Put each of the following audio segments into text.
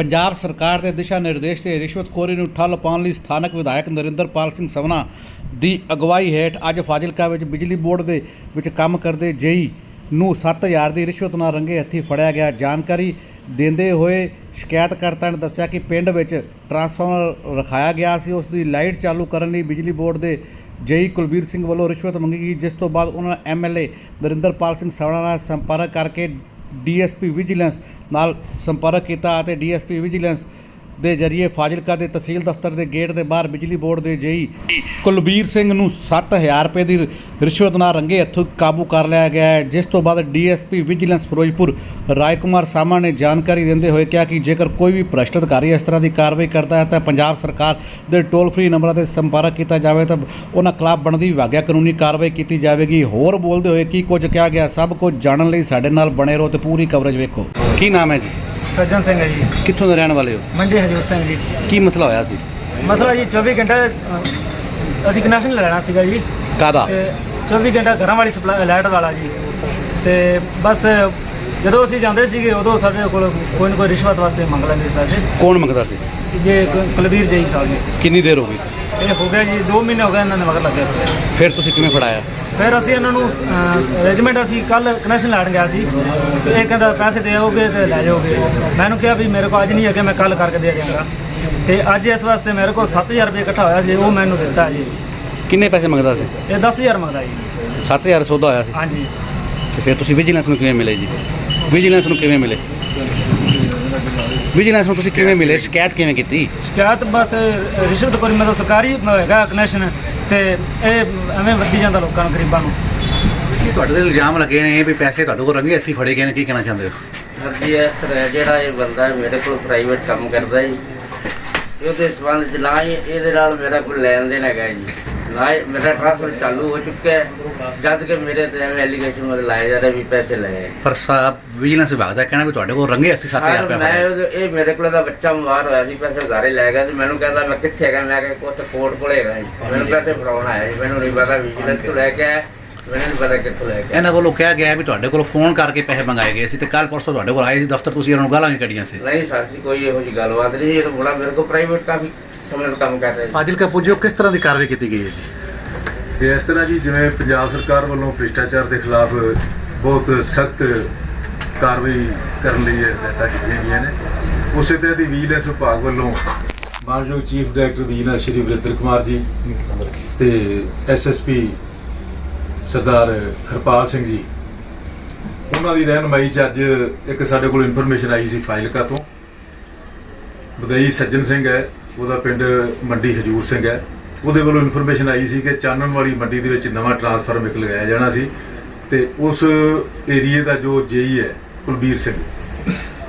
ਪੰਜਾਬ ਸਰਕਾਰ ਦੇ ਦਿਸ਼ਾ ਨਿਰਦੇਸ਼ ਤੇ ਰਿਸ਼ਵਤਖੋਰੀ ਨੂੰ ਠੱਲ ਪਾਉਣ ਲਈ ਸਥਾਨਕ ਵਿਧਾਇਕ ਨਰਿੰਦਰਪਾਲ ਸਿੰਘ ਸਵਨਾ ਦੀ ਅਗਵਾਈ ਹੇਠ ਅੱਜ ਫਾਜ਼ਿਲਕਾ ਵਿੱਚ ਬਿਜਲੀ ਬੋਰਡ ਦੇ ਵਿੱਚ ਕੰਮ ਕਰਦੇ ਜੇਈ ਨੂੰ 7000 ਦੀ ਰਿਸ਼ਵਤ ਨਾਲ ਰੰਗੇ ਹੱਥੀ ਫੜਿਆ ਗਿਆ। ਜਾਣਕਾਰੀ ਦਿੰਦੇ ਹੋਏ ਸ਼ਿਕਾਇਤਕਰਤਾ ਨੇ ਦੱਸਿਆ ਕਿ ਪਿੰਡ ਵਿੱਚ ਟਰਾਂਸਫਾਰਮਰ ਰਖਾਇਆ ਗਿਆ ਸੀ। ਉਸ ਦੀ ਲਾਈਟ ਚਾਲੂ ਕਰਨ ਲਈ ਬਿਜਲੀ ਬੋਰਡ ਦੇ ਜੇਈ ਕੁਲਬੀਰ ਸਿੰਘ ਵੱਲੋਂ ਰਿਸ਼ਵਤ ਮੰਗੀ ਗਈ, ਜਿਸ ਤੋਂ ਬਾਅਦ ਉਹਨਾਂ ਨੇ ਐਮਐਲਏ ਨਰਿੰਦਰਪਾਲ ਸਿੰਘ ਸਵਣਾ ਨਾਲ ਸੰਪਰਕ ਕਰਕੇ ਡੀਐਸਪੀ ਵਿਜੀਲੈਂਸ ਨਾਲ ਸੰਪਰਕ ਕੀਤਾ ਅਤੇ ਡੀਐਸਪੀ ਵਿਜੀਲੈਂਸ ਦੇ ਜ਼ਰੀਏ ਫਾਜ਼ਿਲਕਾ ਦੇ ਤਹਿਸੀਲ ਦਫ਼ਤਰ ਦੇ ਗੇਟ ਦੇ ਬਾਹਰ ਬਿਜਲੀ ਬੋਰਡ ਦੇ ਜੇਈ ਕੁਲਬੀਰ ਸਿੰਘ ਨੂੰ 7000 ਰੁਪਏ ਦੀ ਰਿਸ਼ਵਤ ਨਾਲ ਰੰਗੇ ਹੱਥੋਂ ਕਾਬੂ ਕਰ ਲਿਆ ਗਿਆ ਹੈ, ਜਿਸ ਤੋਂ ਬਾਅਦ ਡੀਐਸਪੀ ਵਿਜੀਲੈਂਸ ਫਿਰੋਜ਼ਪੁਰ ਰਾਏ ਕੁਮਾਰ ਸਾਮਾ ਨੇ ਜਾਣਕਾਰੀ ਦਿੰਦੇ ਹੋਏ ਕਿਹਾ ਕਿ ਜੇਕਰ ਕੋਈ ਵੀ ਭ੍ਰਸ਼ਟ ਅਧਿਕਾਰੀ ਇਸ ਤਰ੍ਹਾਂ ਦੀ ਕਾਰਵਾਈ ਕਰਦਾ ਹੈ ਤਾਂ ਪੰਜਾਬ ਸਰਕਾਰ ਦੇ ਟੋਲ ਫ੍ਰੀ ਨੰਬਰਾਂ ਤੇ ਸੰਪਰਕ ਕੀਤਾ ਜਾਵੇ ਤਾਂ ਉਹਨਾਂ ਖਿਲਾਫ ਬਣਦੀ ਵਿਭਾਗਿਆ ਕਾਨੂੰਨੀ ਕਾਰਵਾਈ ਕੀਤੀ ਜਾਵੇਗੀ। ਹੋਰ ਬੋਲਦੇ ਹੋਏ ਕੀ ਕੁਝ ਕਿਹਾ ਗਿਆ, ਸਭ ਕੁਝ ਜਾਣਨ ਲਈ ਸਾਡੇ ਨਾਲ ਬਣੇ ਰਹੋ ਤੇ ਪੂਰੀ ਕਵਰੇਜ ਵੇਖੋ। ਕੀ ਨਾਮ ਹੈ ਜੀ? ਸੱਜਣ ਸਿੰਘ ਹੈ ਜੀ। ਕਿੱਥੋਂ ਦੇ ਰਹਿਣ ਵਾਲੇ ਹੋ? ਮੰਡੀ ਹਜੂਰ ਸਿੰਘ ਜੀ। ਕੀ ਮਸਲਾ ਹੋਇਆ ਸੀ? ਮਸਲਾ ਜੀ 24 ਘੰਟੇ ਅ, ਅਸੀਂ ਕਨੈਕਸ਼ਨ ਲੈਣਾ ਸੀਗਾ ਜੀ। ਕਾਦਾ ਤੇ 24 ਘੰਟਾ ਘਰਾਂ ਵਾਲੀ ਸਪਲਾਈ ਲਾਈਟ ਵਾਲਾ ਜੀ। ਤੇ ਬਸ ਜਦੋਂ ਅਸੀਂ ਜਾਂਦੇ ਸੀਗੇ ਉਦੋਂ ਸਾਡੇ ਕੋਲ ਕੋਈ ਨਾ ਕੋਈ ਰਿਸ਼ਵਤ ਵਾਸਤੇ ਮੰਗ ਲੈਂਦੇ ਸੀ ਪੈਸੇ। ਕੌਣ ਮੰਗਦਾ ਸੀ? ਜੇ ਕ- ਕੁਲਬੀਰ ਜੀ ਸਾਹਿਬ ਜੀ। ਕਿੰਨੀ ਦੇਰ ਹੋ ਗਈ? ਇਹ ਹੋ ਗਿਆ ਜੀ 2 ਮਹੀਨੇ ਹੋ ਗਏ ਇਹਨਾਂ ਦੇ ਮਗਰ ਲੱਗੇ ਹੋਏ। ਫਿਰ ਤੁਸੀਂ ਕਿਵੇਂ ਫੜਾਇਆ? ਫਿਰ ਅਸੀਂ ਇਹਨਾਂ ਨੂੰ ਰੈਜੀਮੈਂਟ ਅਸੀਂ ਕੱਲ ਕਨੈਕਸ਼ਨ ਲੈਣ ਗਿਆ ਸੀ ਤੇ ਇਹ ਕਹਿੰਦਾ ਪੈਸੇ ਦੇ ਆਓਗੇ ਤੇ ਲੈ ਜਾਓਗੇ। ਮੈਨੂੰ ਕਿਹਾ ਵੀ ਮੇਰੇ ਕੋਲ ਅੱਜ ਨਹੀਂ ਹੈਗੇ ਮੈਂ ਕੱਲ ਕਰਕੇ ਦੇ ਦਿਆਂਗਾ। ਤੇ ਅੱਜ ਇਸ ਵਾਸਤੇ ਮੇਰੇ ਕੋਲ 7000 ਰੁਪਏ ਇਕੱਠਾ ਹੋਇਆ ਸੀ ਉਹ ਮੈਨੂੰ ਦਿੱਤਾ ਜੀ। ਕਿੰਨੇ ਪੈਸੇ ਮੰਗਦਾ ਸੀ? ਇਹ 10000 ਮੰਗਦਾ ਜੀ। 7000 ਸੌਦਾ ਹੋਇਆ ਸੀ? ਹਾਂਜੀ। ਤੇ ਫਿਰ ਤੁਸੀਂ ਵਿਜੀਲੈਂਸ ਨੂੰ ਕਿਵੇਂ ਮਿਲੇ ਜੀ? ਵਿਜੀਲੈਂਸ ਨੂੰ ਕਿਵੇਂ ਮਿਲੇ? ਵਿਜੀਲੈਂਸ ਨੂੰ ਤੁਸੀਂ ਕਿਵੇਂ ਮਿਲੇ? ਸ਼ਿਕਾਇਤ ਕਿਵੇਂ ਕੀਤੀ? ਸ਼ਿਕਾਇਤ ਬਸ ਰਿਸ਼ਵਤ ਕੋਰੀ ਮਤਲਬ ਸਰਕਾਰੀ ਹੈਗਾ ਕਨੈਕਸ਼ਨ ਤੇ ਇਹ ਐਵੇਂ ਵੱਧੀ ਜਾਂਦਾ ਲੋਕਾਂ ਨੂੰ ਗਰੀਬਾਂ ਨੂੰ। ਕੀ ਤੁਹਾਡੇ ਤੇ ਇਲਜ਼ਾਮ ਲੱਗੇ ਨੇ ਵੀ ਪੈਸੇ ਤੁਹਾਡੇ ਕੋਲ ਰੰਗੇ ਅਸੀਂ ਫੜੇ ਗਏ ਨੇ ਕੀ ਕਹਿਣਾ ਚਾਹੁੰਦੇ ਹੋ? ਸਰ ਜੀ ਇਸ ਤਰ੍ਹਾਂ ਹੈ, ਜਿਹੜਾ ਇਹ ਬੰਦਾ ਹੈ, ਮੇਰੇ ਕੋਲ ਪ੍ਰਾਈਵੇਟ ਕੰਮ ਕਰਦਾ ਜੀ। ਉਹਦੇ ਸਬੰਧ ਚ ਨਾ ਹੀ ਇਹਦੇ ਨਾਲ ਮੇਰਾ ਕੋਈ ਲੈਣ ਦੇਣ ਹੈਗਾ ਜੀ। ਹੀ ਮੇਰਾ ਟ੍ਰਾਂਸਫਰ ਚਾਲੂ ਹੋ ਚੁੱਕਾ ਹੈ। ਜਦ ਕਿ ਮੇਰੇ ਤੇ ਐਵੇਂ ਐਲੀਗੇਸ਼ਨ ਮੇਰੇ ਲਾਏ ਜਾ ਰਹੇ ਵੀ ਪੈਸੇ ਲਏ ਹੈ। ਪਰ ਸਾਹਿਬ ਵਿਜੀਲੈਂਸ ਵਿਭਾਗ ਦਾ ਕਹਿਣਾ ਵੀ ਤੁਹਾਡੇ ਕੋਲ ਰੰਗੇ ਅਸੀਂ 7000 ਸਰ ਰੁਪਏ ਮੈਂ ਫੜੇ ਇਹ ਮੇਰੇ ਕੋਲ ਦਾ ਬੱਚਾ ਬਿਮਾਰ ਹੋਇਆ ਸੀ ਪੈਸੇ ਉਧਾਰੇ ਲੈ ਗਿਆ ਸੀ। ਮੈਨੂੰ ਕਹਿੰਦਾ ਮੈਂ ਕਿੱਥੇ ਹੈਗਾ? ਮੈਂ ਕਿਹਾ ਉੱਥੇ ਕੋਰਟ ਕੋਲੇ ਹੈਗਾ ਜੀ। ਮੈਨੂੰ ਪੈਸੇ ਫੜਾਉਣ ਆਇਆ ਜੀ। ਮੈਨੂੰ ਨਹੀਂ ਪਤਾ ਵਿਜੀਲੈਂਸ ਤੋਂ ਲੈ ਕੇ ਆਇਆ। ਮੈਨੂੰ ਨਹੀਂ ਪਤਾ ਕਿੱਥੋਂ ਲੈ ਕੇ ਆਇਆ। ਇਹਨਾਂ ਵੱਲੋਂ ਕਿਹਾ ਗਿਆ ਵੀ ਤੁਹਾਡੇ ਕੋਲ ਫੋਨ ਕਰਕੇ ਪੈਸੇ ਮੰਗਾਏ ਗਏ ਸੀ ਤੇ ਕੱਲ ਪਰਸੋਂ ਤੁਹਾਡੇ ਕੋਲ ਆਏ ਸੀ ਦਫ਼ਤਰ ਤੁਸੀਂ ਇਹਨਾਂ ਨੂੰ ਗਾਲਾਂ ਵੀ ਕੱਢੀਆਂ ਸੀ। ਨਹੀਂ ਸਰ ਜੀ ਕੋਈ ਇਹੋ ਜਿਹੀ ਗੱਲਬਾਤ ਨਹੀਂ ਇਹ ਤਾਂ ਬੜਾ ਮੇਰੇ ਕੋਲ ਪ੍ਰਾਈਵੇਟ ਕਾਫੀ ਸਮੇਂ ਤੋਂ ਕੰਮ ਕਰ ਰਿਹਾ ਜੀ। ਫਾਜ਼ਿਲਕਾ ਪੁੱਜੋ ਕਿਸ ਤਰ੍ਹਾਂ ਦੀ ਕਾਰਵਾਈ ਕੀਤੀ ਗਈ ਹੈ ਜੀ? ਇਸ ਤਰ੍ਹਾਂ ਜੀ ਜਿਵੇਂ ਪੰਜਾਬ ਸਰਕਾਰ ਵੱਲੋਂ ਭ੍ਰਿਸ਼ਟਾਚਾਰ ਦੇ ਖਿਲਾਫ ਬਹੁਤ ਸਖਤ ਕਾਰਵਾਈ ਕਰਨ ਲਈ ਇਹ ਹਦਾਇਤਾਂ ਕੀਤੀਆਂ ਗਈਆਂ ਨੇ। ਉਸੇ ਤਰ੍ਹਾਂ ਦੀ ਵਿਜੀਲੈਂਸ ਵਿਭਾਗ ਵੱਲੋਂ ਮਾਨਯੋਗ chief director vigilance Shri Varinder Kumar ji ਤੇ ਐਸਐਸਪੀ ਸਰਦਾਰ ਹਰਪਾਲ ਸਿੰਘ ਜੀ, ਉਹਨਾਂ ਦੀ ਰਹਿਨਮਾਈ 'ਚ ਅੱਜ ਇੱਕ ਸਾਡੇ ਕੋਲ ਇਨਫੋਰਮੇਸ਼ਨ ਆਈ ਸੀ ਫਾਈਲਕਾ ਤੋਂ। ਬਦਈ ਸੱਜਣ ਸਿੰਘ ਹੈ, ਉਹਦਾ ਪਿੰਡ ਮੰਡੀ ਹਜੂਰ ਸਿੰਘ ਹੈ। ਉਹਦੇ ਵੱਲੋਂ ਇਨਫੋਰਮੇਸ਼ਨ ਆਈ ਸੀ ਕਿ ਚਾਨਣ ਵਾਲੀ ਮੰਡੀ ਦੇ ਵਿੱਚ ਨਵਾਂ ਟਰਾਂਸਫਾਰਮ ਇੱਕ ਲਗਾਇਆ ਜਾਣਾ ਸੀ ਤੇ ਉਸ ਏਰੀਏ ਦਾ ਜੋ ਜੇਈ ਹੈ, ਕੁਲਬੀਰ ਸਿੰਘ,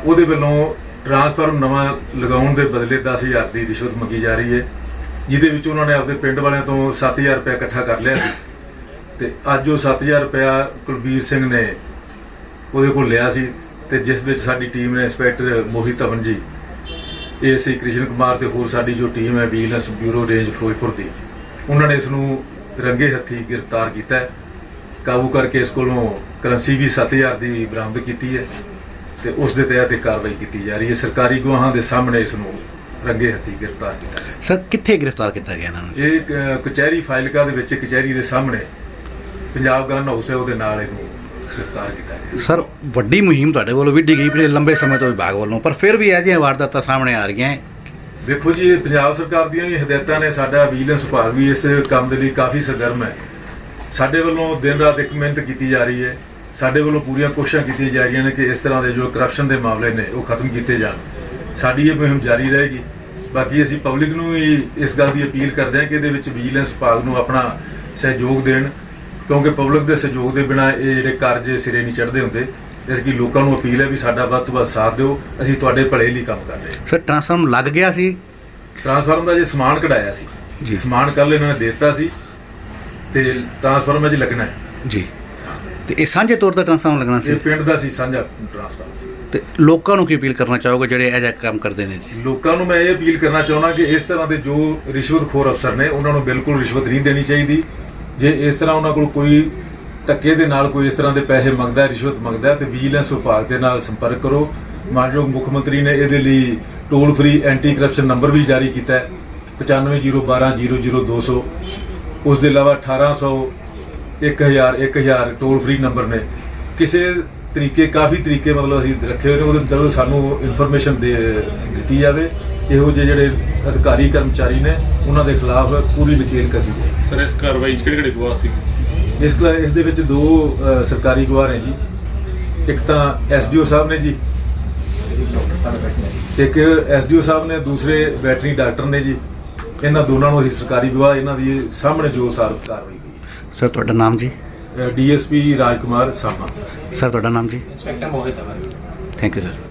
ਉਹਦੇ ਵੱਲੋਂ ਟਰਾਂਸਫਾਰਮ ਨਵਾਂ ਲਗਾਉਣ ਦੇ ਬਦਲੇ 10000 ਦੀ ਰਿਸ਼ਵਤ ਮੰਗੀ ਜਾ ਰਹੀ ਹੈ, ਜਿਹਦੇ ਵਿੱਚ ਉਹਨਾਂ ਨੇ ਆਪਣੇ ਪਿੰਡ ਵਾਲਿਆਂ ਤੋਂ 7000 ਰੁਪਏ ਇਕੱਠਾ ਕਰ ਲਿਆ ਸੀ। ਤੇ ਅੱਜ ਉਹ 7000 ਰੁਪਇਆ ਕੁਲਬੀਰ ਸਿੰਘ ਨੇ ਉਹਦੇ ਕੋਲ ਲਿਆ ਸੀ ਤੇ ਜਿਸ ਵਿੱਚ ਸਾਡੀ ਟੀਮ ਨੇ ਇੰਸਪੈਕਟਰ ਮੋਹਿਤ ਧਵਨ ਜੀ ਏਸੀ ਕ੍ਰਿਸ਼ਨ ਕੁਮਾਰ ਤੇ ਹੋਰ ਸਾਡੀ ਜੋ ਟੀਮ ਹੈ ਵਿਜੀਲੈਂਸ ਬਿਊਰੋ ਰੇਂਜ ਫਿਰੋਜ਼ਪੁਰ ਦੀ ਉਹਨਾਂ ਨੇ ਇਸ ਨੂੰ ਰੰਗੇ ਹੱਥੀ ਗ੍ਰਿਫਤਾਰ ਕੀਤਾ ਹੈ। ਕਾਬੂ ਕਰਕੇ ਇਸ ਕੋਲੋਂ ਕਰੰਸੀ ਵੀ 7000 ਦੀ ਬਰਾਮਦ ਕੀਤੀ ਹੈ ਤੇ ਉਸ ਦੇ ਤਹਿਤ ਇਹ ਕਾਰਵਾਈ ਕੀਤੀ ਜਾ ਰਹੀ ਹੈ। ਸਰਕਾਰੀ ਗਵਾਹਾਂ ਦੇ ਸਾਹਮਣੇ ਇਸ ਨੂੰ ਰੰਗੇ ਹੱਥੀ ਗ੍ਰਿਫਤਾਰ ਕੀਤਾ ਸਰ ਕਿੱਥੇ ਗ੍ਰਿਫਤਾਰ ਕੀਤਾ ਗਿਆ ਇਹਨਾਂ ਨੂੰ? ਇਹ ਕਚਹਿਰੀ ਫਾਈਲਕਾ ਦੇ ਵਿੱਚ ਕਚਹਿਰੀ ਦੇ ਸਾਹਮਣੇ ਪੰਜਾਬ ਗਨ ਹਾਊਸ ਹੈ ਉਹਦੇ ਨਾਲ ਇਹਨੂੰ ਗ੍ਰਿਫਤਾਰ ਕੀਤਾ ਗਿਆ। ਸਰ ਵੱਡੀ ਮੁਹਿੰਮ ਤੁਹਾਡੇ ਵੱਲੋਂ ਵਿੱਢੀ ਗਈ ਪਿਛਲੇ ਲੰਬੇ ਸਮੇਂ ਤੋਂ ਵਿਭਾਗ ਵੱਲੋਂ ਪਰ ਫਿਰ ਵੀ ਇਹ ਜਿਹੀਆਂ ਵਾਰਦਾਤਾਂ ਸਾਹਮਣੇ ਆ ਰਹੀਆਂ ਹੈ। ਦੇਖੋ ਜੀ ਇਹ ਪੰਜਾਬ ਸਰਕਾਰ ਦੀਆਂ ਵੀ ਹਦਾਇਤਾਂ ਨੇ ਸਾਡਾ ਵਿਜੀਲੈਂਸ ਵਿਭਾਗ ਵੀ ਇਸ ਕੰਮ ਦੇ ਲਈ ਕਾਫੀ ਸਰਗਰਮ ਹੈ। ਸਾਡੇ ਵੱਲੋਂ ਦਿਨ ਰਾਤ ਇੱਕ ਮਿਹਨਤ ਕੀਤੀ ਜਾ ਰਹੀ ਹੈ। ਸਾਡੇ ਵੱਲੋਂ ਪੂਰੀਆਂ ਕੋਸ਼ਿਸ਼ਾਂ ਕੀਤੀਆਂ ਜਾ ਰਹੀਆਂ ਨੇ ਕਿ ਇਸ ਤਰ੍ਹਾਂ ਦੇ ਜੋ ਕਰਪਸ਼ਨ ਦੇ ਮਾਮਲੇ ਨੇ ਉਹ ਖਤਮ ਕੀਤੇ ਜਾਣ। ਸਾਡੀ ਇਹ ਮੁਹਿੰਮ ਜਾਰੀ ਰਹੇਗੀ। ਬਾਕੀ ਅਸੀਂ ਪਬਲਿਕ ਨੂੰ ਵੀ ਇਸ ਗੱਲ ਦੀ ਅਪੀਲ ਕਰਦੇ ਹਾਂ ਕਿ ਇਹਦੇ ਵਿੱਚ ਵਿਜੀਲੈਂਸ ਵਿਭਾਗ ਨੂੰ ਆਪਣਾ ਸਹਿਯੋਗ ਦੇਣ। ਕਿਉਂਕਿ ਪਬਲਿਕ ਦੇ ਸਹਿਯੋਗ ਦੇ ਬਿਨਾ ਇਹ ਜਿਹੜੇ ਕਾਰਜ ਸਿਰੇ ਨਹੀਂ ਚੜ੍ਹਦੇ ਹੁੰਦੇ। ਇਸ ਲਈ ਲੋਕਾਂ ਨੂੰ ਅਪੀਲ ਹੈ ਵੀ ਸਾਡਾ ਵੱਧ ਤੋਂ ਵੱਧ ਸਾਥ ਦਿਓ। ਅਸੀਂ ਤੁਹਾਡੇ ਭਲੇ ਲਈ ਕੰਮ ਕਰ ਰਹੇ ਸਰ ਟ੍ਰਾਂਸਫਾਰਮ ਲੱਗ ਗਿਆ ਸੀ? ਟਰਾਂਸਫਾਰਮ ਦਾ ਜੇ ਸਮਾਨ ਕਢਾਇਆ ਸੀ ਜੀ। ਸਮਾਨ ਕੱਲ ਇਹਨਾਂ ਨੇ ਦੇ ਦਿੱਤਾ ਸੀ ਤੇ ਟਰਾਂਸਫਾਰਮ ਅਜੇ ਲੱਗਣਾ ਹੈ। ਜੀ। ਤੇ ਇਹ ਸਾਂਝੇ ਤੌਰ ਤੇ ਟ੍ਰਾਂਸਫਾਰਮ ਲੱਗਣਾ ਇਹ ਸੀ ਪਿੰਡ ਦਾ ਸੀ ਸਾਂਝਾ ਟਰਾਂਸਫਾਰਮ ਤੇ ਲੋਕਾਂ ਨੂੰ ਕੀ ਅਪੀਲ ਕਰਨਾ ਚਾਹੋਗੇ ਜਿਹੜੇ ਇਹ ਜਿਹਾ ਕੰਮ ਕਰਦੇ ਨੇ ਜੀ? ਲੋਕਾਂ ਨੂੰ ਮੈਂ ਇਹ ਅਪੀਲ ਕਰਨਾ ਚਾਹੁੰਦਾ ਕਿ ਇਸ ਤਰ੍ਹਾਂ ਦੇ ਜੋ ਰਿਸ਼ਵਤਖੋਰ ਅਫਸਰ ਨੇ ਉਹਨਾਂ ਨੂੰ ਬਿਲਕੁਲ ਰਿਸ਼ਵਤ ਨਹੀਂ ਦੇਣੀ ਚਾਹੀਦੀ। ਜੇ ਇਸ ਤਰ੍ਹਾਂ ਉਹਨਾਂ ਕੋਲ ਕੋਈ ਧੱਕੇ ਦੇ ਨਾਲ ਕੋਈ ਇਸ ਤਰ੍ਹਾਂ ਦੇ ਪੈਸੇ ਮੰਗਦਾ, ਰਿਸ਼ਵਤ ਮੰਗਦਾ ਹੈ, ਤੇ ਵਿਜੀਲੈਂਸ ਵਿਭਾਗ ਦੇ ਨਾਲ ਸੰਪਰਕ ਕਰੋ। ਮਾਨਯੋਗ ਮੁੱਖ ਮੰਤਰੀ ਨੇ ਇਹਦੇ ਲਈ toll free anti corruption number ਵੀ ਜਾਰੀ ਕੀਤਾ ਹੈ 9501200200 ਉਸ ਦੇ ਇਲਾਵਾ 1800 1000 1000 ਟੋਲ ਫ੍ਰੀ ਨੰਬਰ ਨੇ। ਕਿਸੇ ਤਰੀਕੇ, ਕਾਫੀ ਤਰੀਕੇ ਮਤਲਬ ਅਸੀਂ ਰੱਖੇ ਹੋਏ ਨੇ, ਉਹਦੇ ਦਰਦ ਸਾਨੂੰ ਇਨਫੋਰਮੇਸ਼ਨ ਦੇ ਦਿੱਤੀ ਜਾਵੇ। ਇਹੋ ਜਿਹੇ ਜਿਹੜੇ ਅਧਿਕਾਰੀ ਕਰਮਚਾਰੀ ਨੇ ਉਹਨਾਂ ਦੇ ਖਿਲਾਫ ਪੂਰੀ ਲਕੀਰ ਕਸੀ ਜਾਏਗੀ ਸਰ ਇਸ ਕਾਰਵਾਈ 'ਚ ਕਿਹੜੇ ਕਿਹੜੇ ਗਵਾਹ ਸੀ? ਇਸ ਕਲਾ ਇਸ ਦੇ ਵਿੱਚ ਦੋ ਸਰਕਾਰੀ ਗਵਾਹ ਨੇ ਜੀ। ਇੱਕ ਤਾਂ ਐਸਡੀਓ ਸਾਹਿਬ ਨੇ ਜੀ। ਇੱਕ ਐਸਡੀਓ ਸਾਹਿਬ ਨੇ ਦੂਸਰੇ ਵੈਟਰਨਰੀ ਡਾਕਟਰ ਨੇ ਜੀ। ਇਹਨਾਂ ਦੋਨਾਂ ਨੂੰ ਅਸੀਂ ਸਰਕਾਰੀ ਗਵਾਹ ਇਹਨਾਂ ਦੀ ਸਾਹਮਣੇ ਜੋ ਸਾਰ ਕਾਰਵਾਈ ਸਰ ਤੁਹਾਡਾ ਨਾਮ ਜੀ? ਹੋਈ ਡੀਐਸਪੀ ਰਾਜਕੁਮਾਰ ਸਾਮਾ। ਸਰ ਤੁਹਾਡਾ ਨਾਮ ਜੀ? Inspector Mohit our. Thank you sir